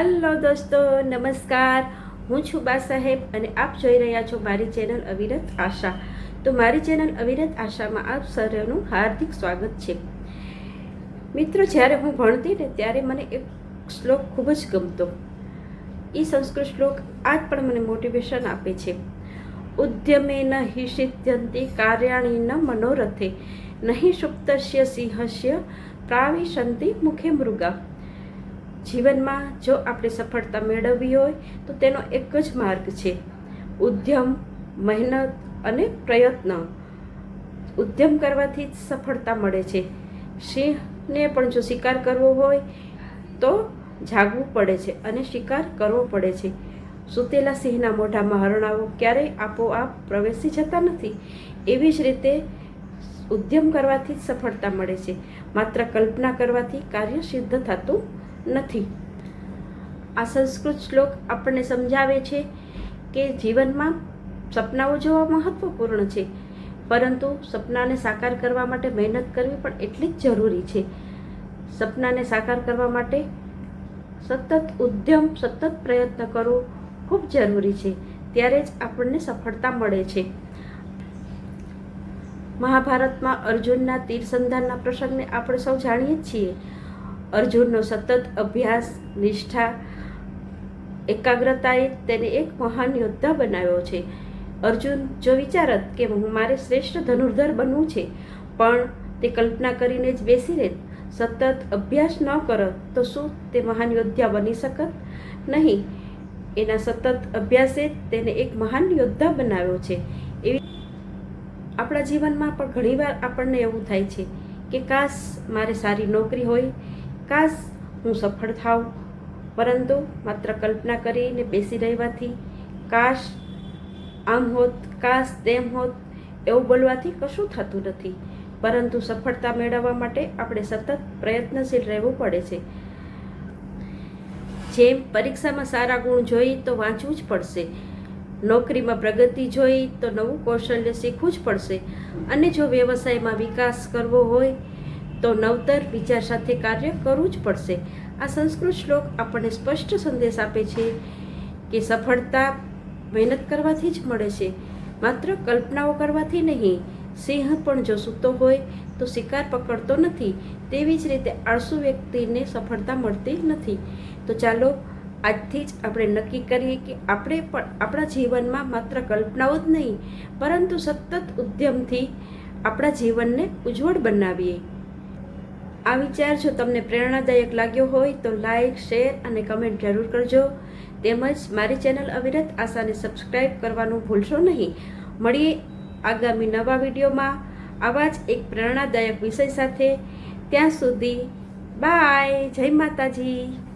Hello દોસ્તો, નમસ્કાર. હું છું બા સાહેબ અને આપ જોઈ રહ્યા છો મારી ચેનલ અવિરત આશા. તો મારી ચેનલ અવિરત આશામાં આપ સર્વનું હાર્દિક સ્વાગત છે. મિત્રો, જ્યારે હું ભણતી ને ત્યારે મને એક શ્લોક ખૂબ જ ગમતો. એ સંસ્કૃત શ્લોક આજ પણ મને મોટિવેશન આપે છે. ઉદ્યમે ન હિ કાર્યાણી ન મનોરથે. નહીં સુપ્તસ્ય સિંહસ્ય પ્રાવિશંતિ મુખે મૃગા. જીવનમાં જો આપણે સફળતા મેળવવી હોય, તો તેનો એક જ માર્ગ છે. ઉદ્યમ, મહેનત અને પ્રયત્ન. ઉદ્યમ કરવાથી જ સફળતા મળે છે. સિંહને પણ જો શિકાર કરવો હોય, તો જાગવું પડે છે અને શિકાર કરવો પડે છે. સૂતેલા સિંહના મોઢામાં હરણાવો ક્યારેય આપોઆપ પ્રવેશી જતા નથી. એવી જ રીતે ઉદ્યમ કરવાથી જ સફળતા મળે છે. માત્ર કલ્પના કરવાથી કાર્ય સિદ્ધ થતું નથી. આ સંસ્કૃત શ્લોક આપણને સમજાવે છે કે જીવનમાં સપનાઓ જોવા મહત્વપૂર્ણ છે, પરંતુ સપનાને સાકાર કરવા માટે મહેનત કરવી પણ એટલી જ જરૂરી છે. સપનાને સાકાર કરવા માટે સતત ઉદ્યમ, સતત પ્રયત્ન કરવો ખૂબ જરૂરી છે. ત્યારે જ આપણને સફળતા મળે છે. મહાભારતમાં અર્જુનના તીરસંધાનના પ્રસંગને આપણે સૌ જાણીએ જ છીએ. અર્જુનનો સતત અભ્યાસ, નિષ્ઠા, એકાગ્રતાએ તેને એક મહાન યોદ્ધા બનાવ્યો છે. અર્જુન જો વિચારત કે હું મારે શ્રેષ્ઠ ધનુર્ધર બનવું છે, પણ તે કલ્પના કરીને જ બેસી રહેત. સતત અભ્યાસ ન કરત તો શું તે મહાન યોદ્ધા બની શકત? નહીં. એના સતત અભ્યાસે તેને એક મહાન યોદ્ધા બનાવ્યો છે. એવી આપણા જીવનમાં પણ ઘણીવાર આપણને એવું થાય છે કે કાશ મારે સારી નોકરી હોય કાશ હું સફળ થાઉં. પરંતુ માત્ર કલ્પના કરીને બેસી રહેવાથી કાશ આમ હોત, કાશ તેમ હોત, એવું બોલવાથી કશું થતું નથી. પરંતુ સફળતા મેળવવા માટે આપણે સતત પ્રયત્નશીલ રહેવું પડે છે. જેમ પરીક્ષામાં સારા ગુણ જોઈ તો વાંચવું જ પડશે. નોકરીમાં પ્રગતિ જોઈ તો નવું કૌશલ્ય શીખવું જ પડશે. અને જો વ્યવસાયમાં વિકાસ કરવો હોય તો નવતર વિચાર સાથે કાર્ય કરવું જ પડશે. આ સંસ્કૃત શ્લોક આપણને સ્પષ્ટ સંદેશ આપે છે કે સફળતા મહેનત કરવાથી જ મળે છે. માત્ર કલ્પનાઓ કરવાથી નહીં, સિંહ પણ જો સૂતો હોય તો શિકાર પકડતો નથી. તેવી જ રીતે આળસુ વ્યક્તિને સફળતા મળતી નથી. તો ચાલો, આજથી જ આપણે નક્કી કરીએ કે આપણે પણ આપણા જીવનમાં માત્ર કલ્પનાઓ જ નહીં, પરંતુ સતત ઉદ્યમથી આપણા જીવનને ઉજ્જવળ બનાવીએ. આ વિચાર જો તમને પ્રેરણાદાયક લાગ્યો હોય તો લાઈક શેર અને કમેન્ટ જરૂર કરજો. તેમજ મારી ચેનલ અવિરત આશાને સબસ્ક્રાઈબ કરવાનું ભૂલશો નહીં. મળીએ આગામી નવા વિડીયોમાં. આવા જ એક પ્રેરણાદાયક વિષય સાથે. ત્યાં સુધી બાય જય માતાજી.